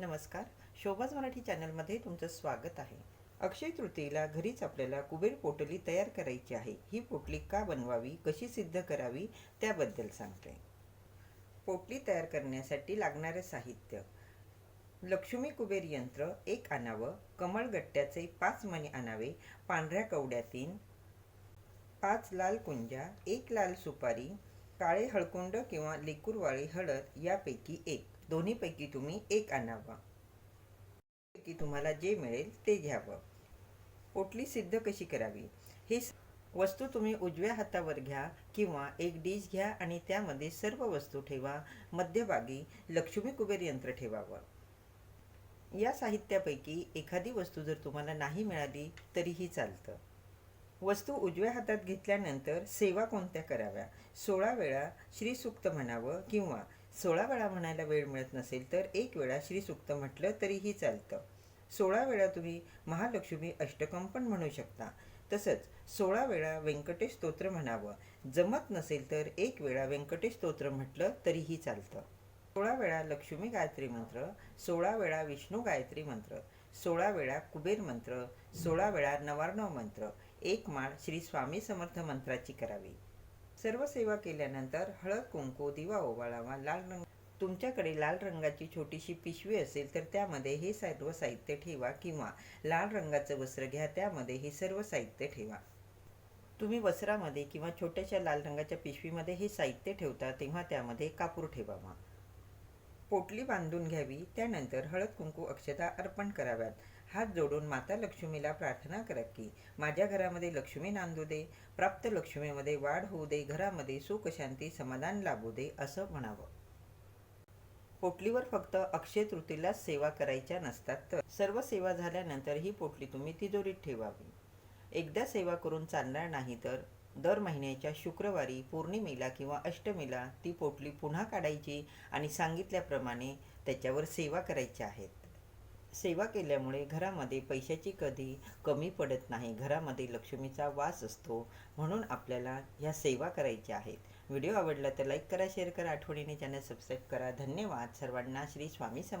नमस्कार. शोभाज मराठी चॅनलमध्ये तुमचं स्वागत आहे. अक्षय तृतीयेला घरीच आपल्याला कुबेर पोटली तयार करायची आहे. ही पोटली का बनवावी कशी सिद्ध करावी त्याबद्दल सांगते. पोटली तयार करण्यासाठी लागणारे साहित्य. लक्ष्मी कुबेर यंत्र एक आणावं कमळगट्ट्याचे पाच मणी आणावे पांढऱ्या कवड्या तीन पाच लाल कुंजा एक लाल सुपारी काळे हळकुंड किंवा लेकूरवाळी हळद यापैकी एक. दोन्हीपैकी तुम्ही एक आणावा. पैकी तुम्हाला जे मिळेल ते घ्यावं. पोटली सिद्ध कशी करावी? ही वस्तू तुम्ही उजव्या हातावर घ्या किंवा एक डिश घ्या आणि त्यामध्ये सर्व वस्तू ठेवा. मध्यभागी लक्ष्मी कुबेर यंत्र ठेवावं. या साहित्यापैकी एखादी वस्तू जर तुम्हाला नाही मिळाली तरीही चालतं. वस्तू उजव्या हातात घेतल्यानंतर सेवा कोणत्या कराव्या? सोळा वेळा श्रीसुक्त म्हणावं किंवा सोळा वेळा म्हणायला वेळ मिळत नसेल तर एक वेळा श्रीसुक्त म्हटलं तरीही चालतं. सोळा वेळा तुम्ही महालक्ष्मी अष्टकम पण म्हणू शकता. तसंच सोळा वेळा व्यंकटेश स्तोत्र म्हणावं. जमत नसेल तर एक वेळा व्यंकटेश स्तोत्र म्हटलं तरीही चालतं. सोळा वेळा लक्ष्मी गायत्री मंत्र सोळा वेळा विष्णू गायत्री मंत्र सोळा वेळा कुबेर मंत्र सोळा वेळा नवार्णव मंत्र एक माळ श्री स्वामी समर्थ मंत्राची करावी. सर्व सेवा केल्यानंतर हळद कुंकू दिवा ओवाळावा लाल रंग तुमच्याकडे लाल रंगाची छोटीशी पिशवी असेल तर त्यामध्ये हे सर्व साहित्य ठेवा किंवा लाल रंगाचं वस्त्र घ्या त्यामध्ये हे सर्व साहित्य ठेवा. तुम्ही वस्त्रामध्ये किंवा छोट्याशा लाल रंगाच्या पिशवीमध्ये हे साहित्य ठेवता तेव्हा त्यामध्ये कापूर ठेवावा. पोटली बांधून घ्यावी त्यानंतर हळद कुंकू अक्षता अर्पण कराव्यात. हात जोडून माता लक्ष्मीला प्रार्थना करा की माझ्या घरामध्ये लक्ष्मी नांदू दे प्राप्त लक्ष्मीमध्ये वाढ होऊ दे घरामध्ये सुख शांती समाधान लाभू दे असं म्हणावं. पोटलीवर फक्त अक्षय तृतीलाच सेवा करायच्या नसतात तर सर्व सेवा झाल्यानंतर ही पोटली तुम्ही तिजोरीत ठेवावी. एकदा सेवा करून चालणार नाही तर दर महिन्याच्या शुक्रवारी पौर्णिमेला किंवा अष्टमीला ती पोटली पुन्हा काढायची आणि सांगितल्याप्रमाणे त्याच्यावर सेवा करायच्या आहेत. सेवा केल्यामुळे घरामध्ये पैशाची कधी कमी पडत नाही घरामध्ये लक्ष्मीचा वास असतो म्हणून आपल्याला ह्या सेवा करायच्या आहेत. व्हिडिओ आवडला तर लाईक करा शेअर करा आठवणीने चॅनल सबस्क्राईब करा. धन्यवाद. सर्वांना श्री स्वामी सम